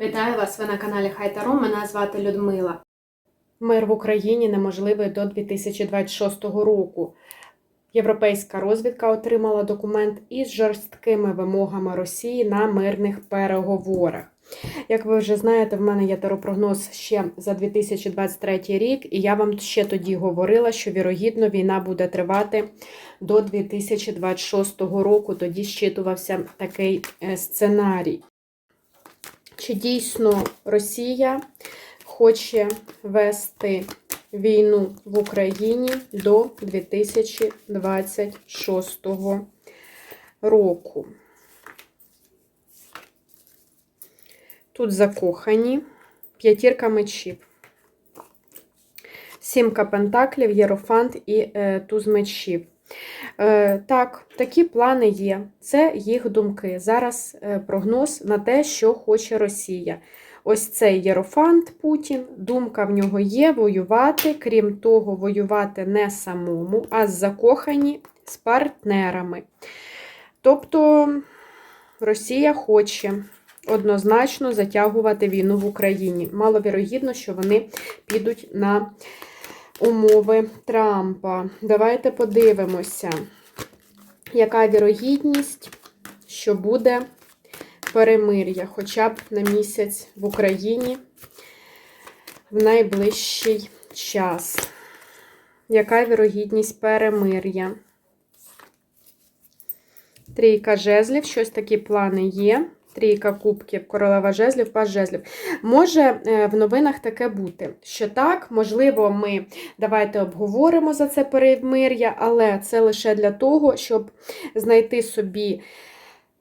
Вітаю вас! Ви на каналі Хайтаром. Мене звати Людмила. Мир в Україні неможливий до 2026 року. Європейська розвідка отримала документ із жорсткими вимогами Росії на мирних переговорах. Як ви вже знаєте, в мене є теропрогноз ще за 2023 рік, і я вам ще тоді говорила, що вірогідно війна буде тривати до 2026 року. Тоді щитувався такий е, сценарій. Чи дійсно Росія хоче вести війну в Україні до 2026 року? Тут закохані п'ятірка мечів, сімка пентаклів, єрофант і е, туз мечів. Е, Так, такі плани є. Це їх думки. Зараз е, прогноз на те, що хоче Росія. Ось цей Єрофант Путін, думка в нього є воювати, крім того, воювати не самому, а закохані з партнерами. Тобто Росія хоче однозначно затягувати війну в Україні. Маловірогідно, що вони підуть на умови Трампа. Давайте подивимося, яка вірогідність, що буде перемир'я хоча б на місяць в Україні в найближчий час. Яка вірогідність перемир'я? Трійка жезлів, щось такі плани є. Трійка кубків, королева жезлів, пас жезлів. Може е, в новинах таке бути, що так, можливо, ми давайте обговоримо за це перемир'я, але це лише для того, щоб знайти собі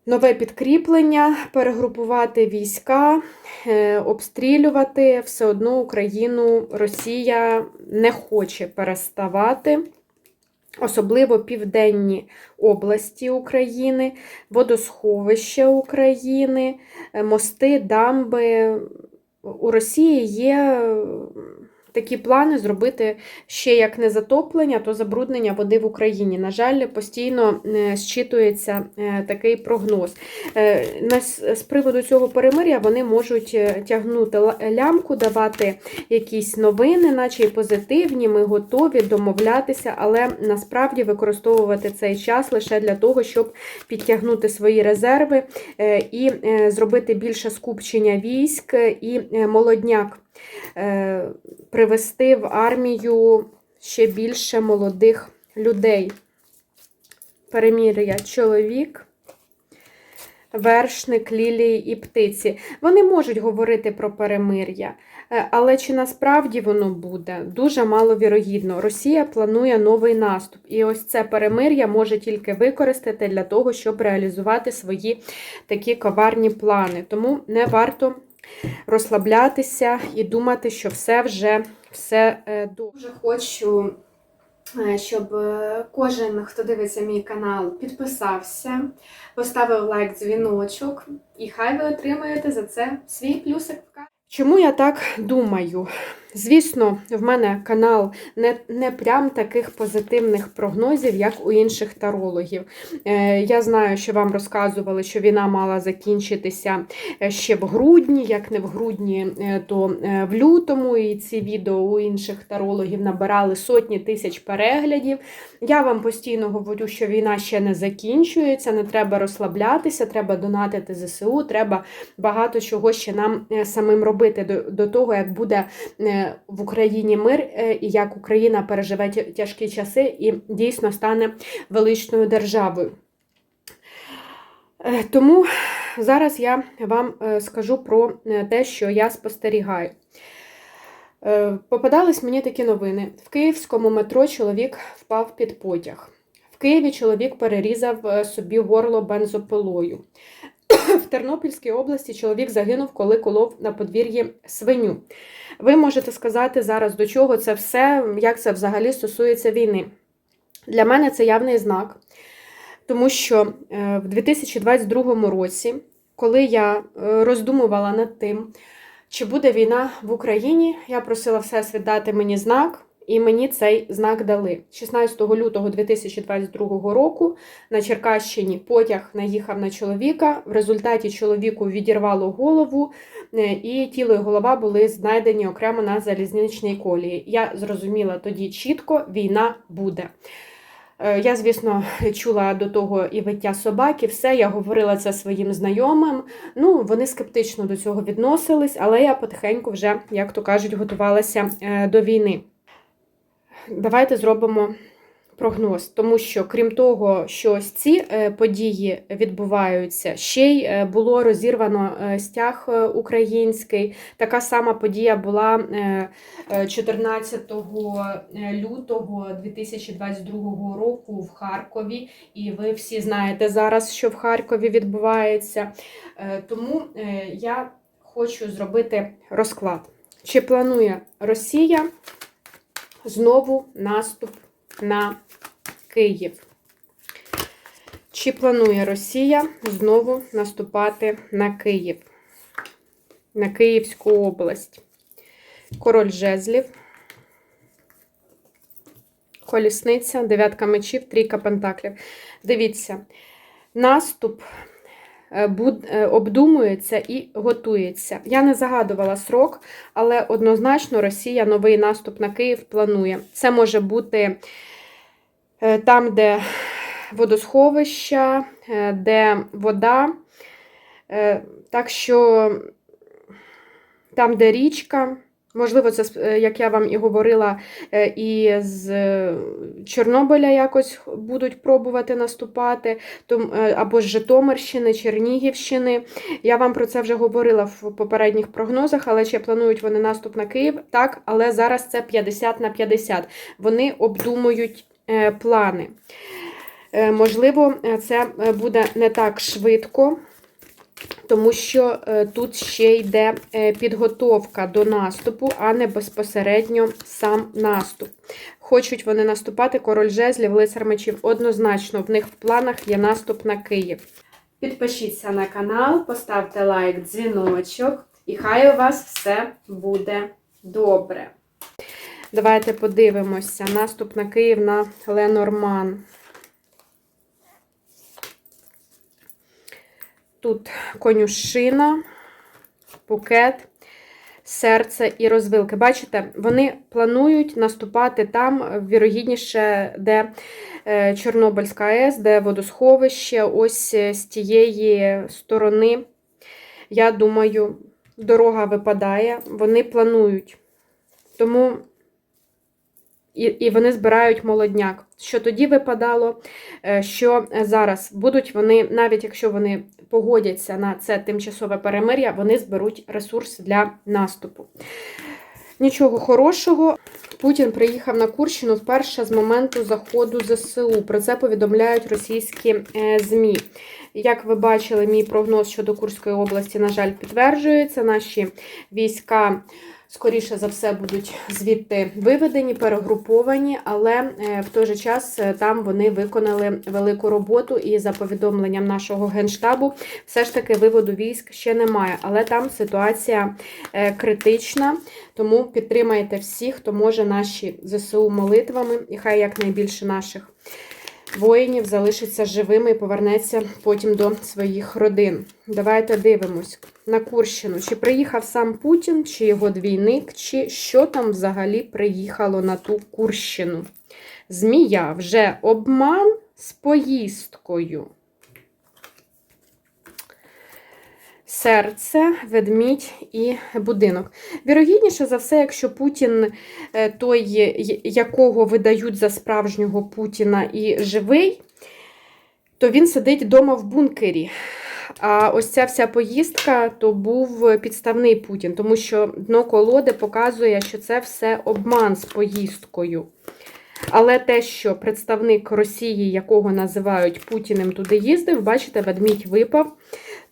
нове підкріплення, перегрупувати війська, е, обстрілювати. Все одно Україну Росія не хоче переставати. Особливо південні області України, водосховища України, е, мости, дамби. У Росії є такі плани зробити ще як не затоплення, то забруднення води в Україні. На жаль, постійно е, зчитується е, такий прогноз. Е, З приводу цього перемир'я вони можуть тягнути лямку, давати якісь новини, наче й позитивні. Ми готові домовлятися, але насправді використовувати цей час лише для того, щоб підтягнути свої резерви і зробити більше скупчення військ і молодняк привести в армію ще більше молодих людей. Перемір'я чоловік, вершник, лілії і птиці. Вони можуть говорити про перемир'я, але чи насправді воно буде? Дуже маловірогідно. Росія планує новий наступ. І ось це перемир'я може тільки використати для того, щоб реалізувати свої такі коварні плани. Тому не варто розслаблятися і думати, що все вже все дуже хочу, е, щоб е, кожен, хто дивиться мій канал, підписався, поставив лайк, дзвіночок, і хай ви отримаєте за це свій плюсик. Чому я так думаю? Звісно, в мене канал не не прям таких позитивних прогнозів, як у інших тарологів. Е, Я знаю, що вам розказували, що війна мала закінчитися е, ще в грудні, як не в грудні, е, то е, в лютому. І ці відео у інших тарологів набирали сотні тисяч переглядів. Я вам постійно говорю, що війна ще не закінчується, не треба розслаблятися, треба донатити ЗСУ, треба багато чого ще нам самим робити до, до того, як буде в Україні мир і як Україна переживе тяжкі часи і дійсно стане величною державою. Тому зараз я вам скажу про те, що я спостерігаю. Попадались мені такі новини. В київському метро чоловік впав під потяг. В Києві чоловік перерізав собі горло бензопилою. Тернопільській області чоловік загинув, коли колов на подвір'ї свиню. Ви можете сказати зараз, до чого це все, як це взагалі стосується війни. Для мене це явний знак, тому що в 2022 році, коли я роздумувала над тим, чи буде війна в Україні, я просила Всесвіт дати мені знак, і мені цей знак дали. 16 лютого 2022 року на Черкащині потяг наїхав на чоловіка. В результаті чоловіку відірвало голову, е, і тіло і голова були знайдені окремо на залізничній колії. Я зрозуміла тоді чітко, війна буде. Е, Я, звісно, чула до того і виття собаки, все, я говорила це своїм знайомим. Ну, вони скептично до цього відносились, але я потихеньку вже, як то кажуть, готувалася е, до війни. Давайте зробимо прогноз, тому що крім того, що ось ці е, події відбуваються, ще й е, було розірвано е, стяг український. Така сама подія була е, е, 14 лютого 2022 року в Харкові. І ви всі знаєте зараз, що в Харкові відбувається. Тому я хочу зробити розклад. Чи планує Росія знову наступ на Київ? Чи планує Росія знову наступати на Київ? На Київську область? Король жезлів. Колісниця, дев'ятка мечів, трійка пентаклів. Дивіться, наступ обдумується і готується. Я не загадувала срок, але однозначно Росія новий наступ на Київ планує. Це може бути е, там, де водосховища, е, де вода. Е, Так що там, де річка, можливо, це, е, як я вам і говорила, е, і з е, Чорнобиля якось будуть пробувати наступати, або з Житомирщини, Чернігівщини. Я вам про це вже говорила в попередніх прогнозах, але чи планують вони наступ на Київ? Так, але зараз це 50 на 50. Вони обдумують плани. Можливо, це буде не так швидко, тому що е, тут ще йде е, підготовка до наступу, а не безпосередньо сам наступ. Хочуть вони наступати, король жезлів, лицар мечів. Однозначно, в них в планах є наступ на Київ. Підпишіться на канал, поставте лайк, дзвіночок, і хай у вас все буде добре. Давайте подивимося. Наступ на Київ на Ленорман. Тут конюшина, букет, серце і розвилки. Бачите, вони планують наступати там, вірогідніше, де е, Чорнобильська АЕС, де водосховище, ось е, з тієї сторони. Я думаю, дорога випадає, вони планують. Тому і, і вони збирають молодняк. Що тоді випадало, е, що зараз будуть вони, навіть якщо вони погодяться на це тимчасове перемир'я, вони зберуть ресурс для наступу. Нічого хорошого. Путін приїхав на Курщину вперше з моменту заходу ЗСУ. Про це повідомляють російські е, ЗМІ. Як ви бачили, мій прогноз щодо Курської області, на жаль, підтверджується. Наші війська, скоріше за все, будуть звідти виведені, перегруповані, але е, в той же час е, там вони виконали велику роботу. І за повідомленням нашого генштабу, все ж таки виводу військ ще немає. Але там ситуація е, критична. Тому підтримайте всіх, хто може наші ЗСУ молитвами, і хай якнайбільше наших воїнів залишиться живими і повернеться потім до своїх родин. Давайте дивимось на Курщину. Чи приїхав сам Путін, чи його двійник, чи що там взагалі приїхало на ту Курщину? Змія вже обман з поїздкою. Серце, ведмідь і будинок. Вірогідніше за все, якщо Путін е, той, якого видають за справжнього Путіна і живий, то він сидить вдома в бункері. А ось ця вся поїздка то був підставний Путін, тому що дно колоди показує, що це все обман з поїздкою. Але те, що представник Росії, якого називають Путіним, туди їздив, бачите, ведмідь випав.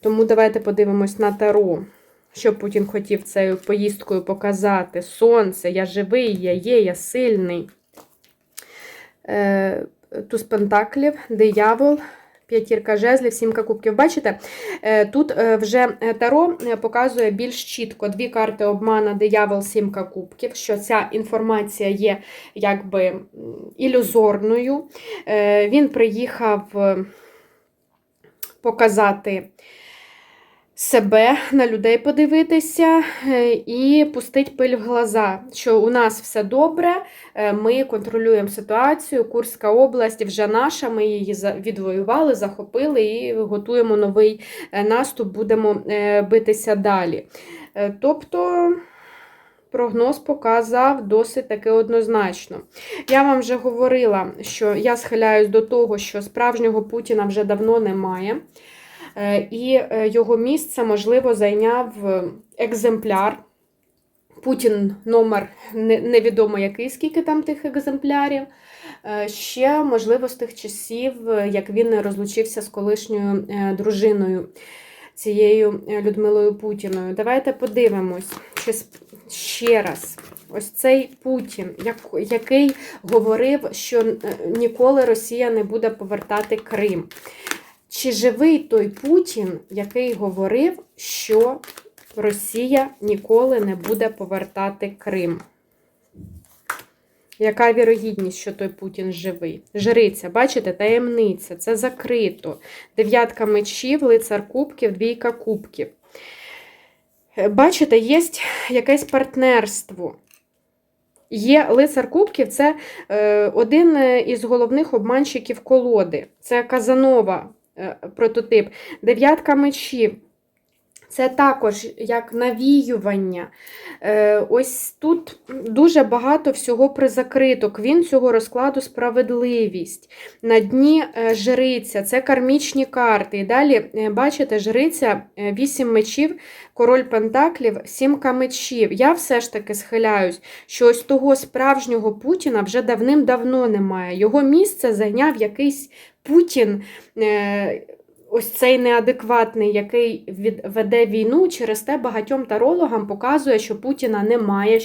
Тому давайте подивимось на Таро. Що Путін хотів цією поїздкою показати? Сонце, я живий, я є, я сильний. Е, Туз Пентаклів, диявол, П'ятірка жезлів, сімка кубків. Бачите, е, тут е, вже Таро показує більш чітко дві карти обмана, диявол, сімка кубків, що ця інформація є якби ілюзорною. Він приїхав показати себе, на людей подивитися е, і пустить пиль в глаза, що у нас все добре, е, ми контролюємо ситуацію, Курська область вже наша, ми її відвоювали, захопили і готуємо новий е, наступ, будемо битися далі. Тобто. Прогноз показав досить таки однозначно. Я вам вже говорила, що я схиляюсь до того, що справжнього Путіна вже давно немає. Е, І е, його місце, можливо, зайняв е, екземпляр. Путін номер невідомо який, скільки там тих екземплярів. Ще, можливо, з тих часів, як він розлучився з колишньою дружиною, цією Людмилою Путіною. Давайте подивимось чи ще раз. Ось цей Путін, який говорив, що ніколи Росія не буде повертати Крим. Чи живий той Путін, який говорив, що Росія ніколи не буде повертати Крим? Яка вірогідність, що той Путін живий? Жриця, бачите, таємниця, це закрито. Дев'ятка мечів, лицар кубків, двійка кубків. Е, Бачите, є якесь партнерство. Є лицар кубків, це е, один е, із головних обманщиків колоди. Це Казанова прототип. Дев'ятка мечів. Це також як навіювання. Е, ось тут дуже багато всього призакрито. Квін цього розкладу справедливість. На дні е, жриця, це кармічні карти. І далі, е, бачите, жриця, вісім мечів, король пентаклів, сімка мечів. Я все ж таки схиляюсь, що ось того справжнього Путіна вже давним-давно немає. Його місце зайняв якийсь Путін. Ось цей неадекватний, який веде війну, через те багатьом тарологам показує, що Путіна немає.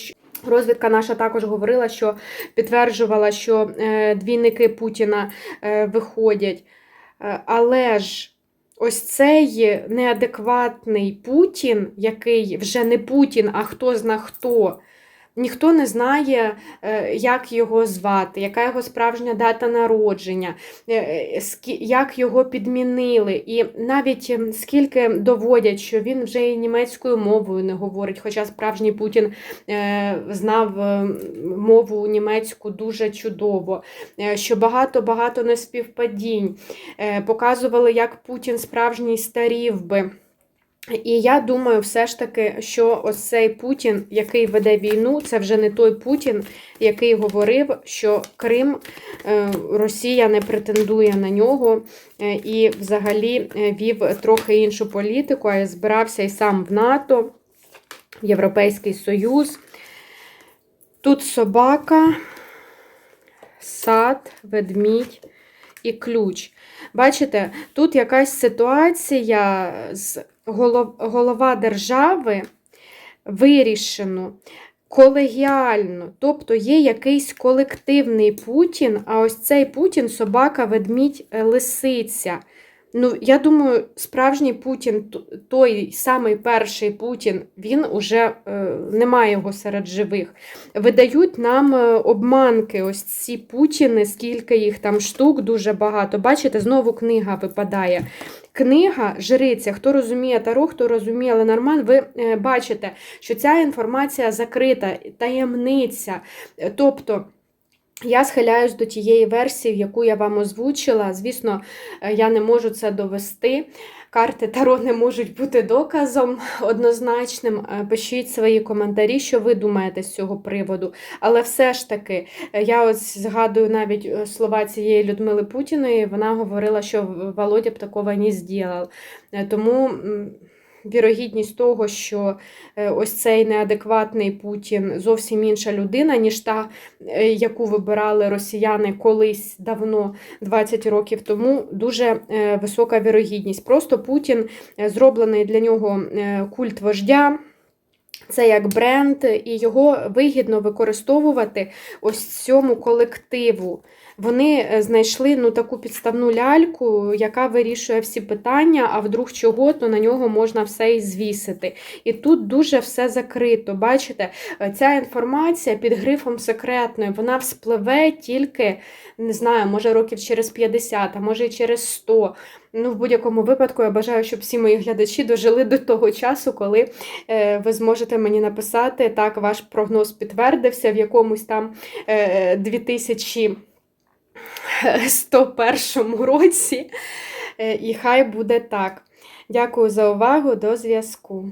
Розвідка наша також говорила, що підтверджувала, що е, двійники Путіна е, виходять. Е, але ж ось цей неадекватний Путін, який вже не Путін, а хто зна хто. Ніхто не знає, е, як його звати, яка його справжня дата народження, е, скі- як його підмінили. І навіть скільки доводять, що він вже і німецькою мовою не говорить, хоча справжній Путін е, знав е, мову німецьку дуже чудово, е, що багато-багато неспівпадінь. Е, Показували, як Путін справжній старів би. І я думаю, все ж таки, що ось цей Путін, який веде війну, це вже не той Путін, який говорив, що Крим е, Росія не претендує на нього е, і взагалі е, вів трохи іншу політику, а збирався і сам в НАТО, Європейський Союз. Тут собака, сад, ведмідь і ключ. Бачите, тут якась ситуація з голова держави вирішено колегіально, тобто є якийсь колективний Путін, а ось цей Путін собака, ведмідь, е, лисиця. Ну, я думаю, справжній Путін, той самий перший Путін, він уже е, немає його серед живих. Видають нам е, обманки, ось ці Путіни, скільки їх там штук, дуже багато. Бачите, знову книга випадає. Книга Жриця, хто розуміє Таро, хто розуміє Ленорман, ви е, бачите, що ця інформація закрита, таємниця. Е, Тобто. Я схиляюсь до тієї версії, яку я вам озвучила. Звісно, е, я не можу це довести. Карти Таро не можуть бути доказом однозначним. Е, Пишіть свої коментарі, що ви думаєте з цього приводу. Але все ж таки, е, я ось згадую навіть слова цієї Людмили Путіної. Вона говорила, що Володя б такого не зробив. Тому. Вірогідність того, що е, ось цей неадекватний Путін зовсім інша людина, ніж та, е, яку вибирали росіяни колись давно, 20 років тому, дуже е, висока вірогідність. Просто Путін зроблений для нього культ вождя. Це як бренд, і його вигідно використовувати ось цьому колективу вони е, знайшли ну, таку підставну ляльку, яка вирішує всі питання, а вдруг чого, то на нього можна все і звісити. І тут дуже все закрито. Бачите, е, ця інформація під грифом секретною, вона вспливе тільки, не знаю, може років через 50, а може і через 100. Ну, в будь-якому випадку я бажаю, щоб всі мої глядачі дожили до того часу, коли е, ви зможете мені написати, так, ваш прогноз підтвердився в якомусь там 2000 101 році. Е, і хай буде так. Дякую за увагу, до зв'язку.